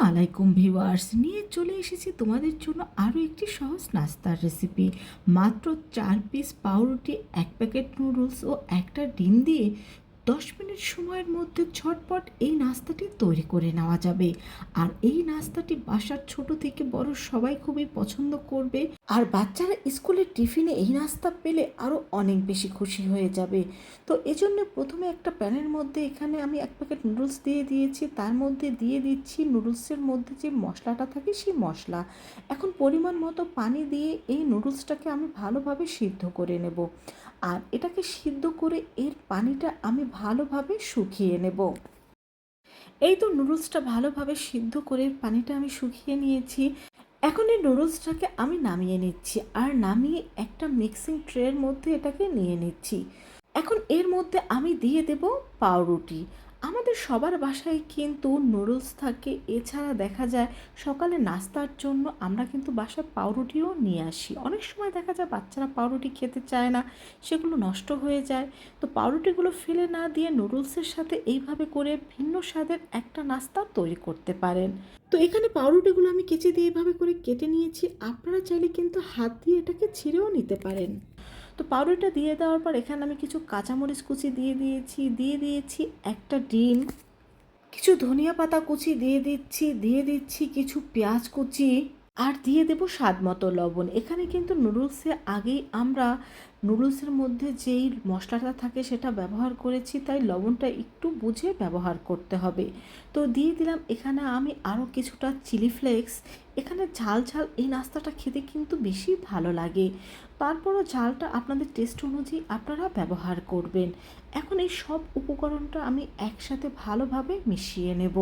আলাইকুম ভিওয়ার্স নিয়ে চলে এসেছি তোমাদের জন্য আরও একটি সহজ নাস্তার রেসিপি মাত্র চার পিস পাউরুটি, এক প্যাকেট নুডলস ও একটা ডিম দিয়ে দশ মিনিট সময়ের মধ্যে ঝটপট এই নাস্তাটি তৈরি করে নেওয়া যাবে। আর এই নাস্তাটি বাসার ছোট থেকে বড় সবাই খুবই পছন্দ করবে। আর বাচ্চারা স্কুলের টিফিনে এই নাস্তা পেলে আরও অনেক বেশি খুশি হয়ে যাবে। তো এজন্য প্রথমে একটা প্যানের মধ্যে এখানে আমি এক প্যাকেট নুডলস দিয়ে দিয়েছি। তার মধ্যে দিয়ে দিচ্ছি নুডলসের মধ্যে যে মশলাটা থাকে সেই মশলা। এখন পরিমাণ মতো পানি দিয়ে এই নুডলসটাকে আমি ভালোভাবে সিদ্ধ করে নেব। আর এটাকে সিদ্ধ করে এর পানিটা আমি ভালোভাবে শুকিয়ে নেব। এই তো নুডলসটা ভালোভাবে সিদ্ধ করে পানিটা আমি শুকিয়ে নিয়েছি। এখন এই নুডলসটাকে আমি নামিয়ে নিচ্ছি আর নামিয়ে একটা মিক্সিং ট্রের মধ্যে এটাকে নিয়ে নিচ্ছি। এখন এর মধ্যে আমি দিয়ে দেব পাউরুটি। আমাদের সবার বাসায় কিন্তু নুডলস থাকে। এছাড়া দেখা যায় সকালে নাস্তার জন্য আমরা কিন্তু বাসায় পাউরুটিও নিয়ে আসি। অনেক সময় দেখা যায় বাচ্চারা পাউরুটি খেতে চায় না, সেগুলো নষ্ট হয়ে যায়। তো পাউরুটিগুলো ফেলে না দিয়ে নুডলসের সাথে এইভাবে করে ভিন্ন স্বাদের একটা নাস্তা তৈরি করতে পারেন। তো এখানে পাউরুটিগুলো আমি কেচে দিয়ে এইভাবে করে কেটে নিয়েছি। আপনারা চাইলে কিন্তু হাত দিয়ে এটাকে ছিঁড়েও নিতে পারেন। তো পাউরুটা দিয়ে দেওয়ার পর এখানে আমি কিছু কাঁচামরিচ কুচি দিয়ে দিয়েছি দিয়ে দিয়েছি একটা ডিম, কিছু ধনিয়া পাতা কুচি দিয়ে দিচ্ছি দিয়ে দিচ্ছি কিছু পেঁয়াজ কুচি। আর দিয়ে দেবো স্বাদ মতো লবণ। এখানে কিন্তু নুডলসে আগেই আমরা নুডলসের মধ্যে যেই মশলাটা থাকে সেটা ব্যবহার করেছি, তাই লবণটা একটু বুঝে ব্যবহার করতে হবে। তো দিয়ে দিলাম, এখানে আমি আরও কিছুটা চিলি ফ্লেক্স। এখানে ঝাল ঝাল এই নাস্তাটা খেতে কিন্তু বেশি ভালো লাগে। তারপরও ঝালটা আপনাদের টেস্ট অনুযায়ী আপনারা ব্যবহার করবেন। এখন এই সব উপকরণটা আমি একসাথে ভালোভাবে মিশিয়ে নেব।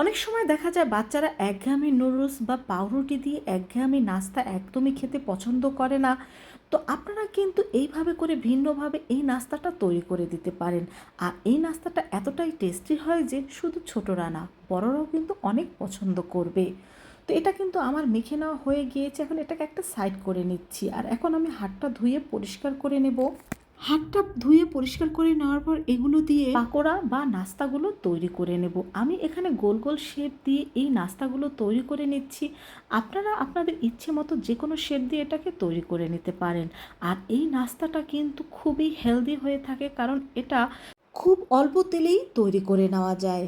অনেক সময় দেখা যায় বাচ্চারা এক একঘেয়ামি নুডলস বা পাউরুটি দিয়ে এক একঘেয়ামি নাস্তা একদমই খেতে পছন্দ করে না। তো আপনারা কিন্তু এইভাবে করে ভিন্নভাবে এই নাস্তাটা তৈরি করে দিতে পারেন। আর এই নাস্তাটা এতটাই টেস্টি হয় যে শুধু ছোটরা না, বড়রাও কিন্তু অনেক পছন্দ করবে। তো এটা কিন্তু আমার মেখে নেওয়া হয়ে গিয়েছে, এখন এটাকে একটা সাইড করে নিচ্ছি। আর এখন আমি হাতটা ধুয়ে পরিষ্কার করে নেব। হাতটা ধুয়ে পরিষ্কার করে নেওয়ার পর এগুলো দিয়ে পাকোড়া বা নাস্তাগুলো তৈরি করে নেব। আমি এখানে গোল গোল শেপ দিয়ে এই নাস্তাগুলো তৈরি করে নিচ্ছি। আপনারা আপনাদের ইচ্ছে মতো যে কোনো শেপ দিয়ে এটাকে তৈরি করে নিতে পারেন। আর এই নাস্তাটা কিন্তু খুবই হেলদি হয়ে থাকে কারণ এটা খুব অল্প তেলেই তৈরি করে নেওয়া যায়।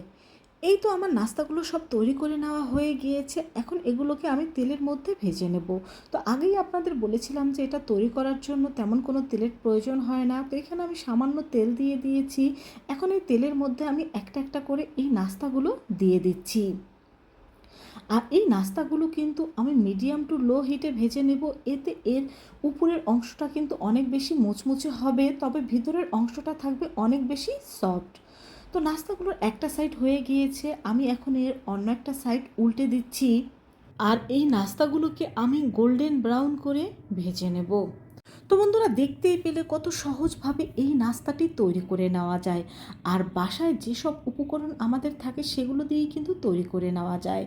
এই তো আমার নাস্তাগুলো সব তৈরি করে নেওয়া হয়ে গিয়েছে। এখন এগুলোকে আমি তেলের মধ্যে ভেজে নেব। তো আগেই আপনাদের বলেছিলাম যে এটা তৈরি করার জন্য তেমন কোনো তেলের প্রয়োজন হয় না। তো এখানে আমি সামান্য তেল দিয়ে দিয়েছি। এখন এই তেলের মধ্যে আমি একটা একটা করে এই নাস্তাগুলো দিয়ে দিচ্ছি। আর এই নাস্তাগুলো কিন্তু আমি মিডিয়াম টু লো হিটে ভেজে নেব। এতে এর উপরের অংশটা কিন্তু অনেক বেশি মুচমুচে হবে, তবে ভিতরের অংশটা থাকবে অনেক বেশি সফট। তো নাস্তাগুলোর একটা সাইড হয়ে গিয়েছে, আমি এখন এর অন্য একটা সাইড উল্টে দিচ্ছি। আর এই নাস্তাগুলোকে আমি গোল্ডেন ব্রাউন করে ভেজে নেব। তো বন্ধুরা দেখতেই পেলে কত সহজভাবে এই নাস্তাটি তৈরি করে নেওয়া যায়। আর বাসায় যেসব উপকরণ আমাদের থাকে সেগুলো দিয়েই কিন্তু তৈরি করে নেওয়া যায়।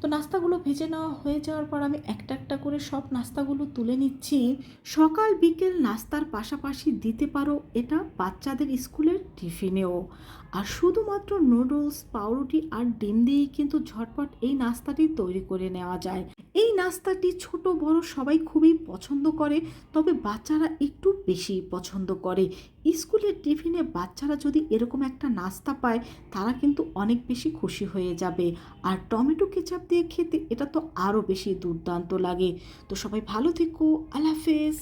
তো নাস্তাগুলো ভেজে নেওয়া হয়ে যাওয়ার পর আমি একটা একটা করে সব নাস্তাগুলো তুলে নিচ্ছি। সকাল, বিকেল নাস্তার পাশাপাশি দিতে পারো এটা বাচ্চাদের স্কুলের টিফিনেও। আর শুধুমাত্র নুডলস, পাউরুটি আর ডিম দিয়েই কিন্তু ঝটপট এই নাস্তাটি তৈরি করে নেওয়া যায়। এই নাস্তাটি ছোট, বড় সবাই খুবই পছন্দ করে, তবে বাচ্চারা একটু বেশি পছন্দ করে। স্কুলের টিফিনে বাচ্চারা যদি এরকম একটা নাস্তা পায়, তারা কিন্তু অনেক বেশি খুশি হয়ে যাবে। আর টমেটো কেচাপ দিয়ে খেতে এটা তো আরও বেশি দুর্দান্ত লাগে। তো সবাই ভালো থেকো, আল্লাহ হাফেজ।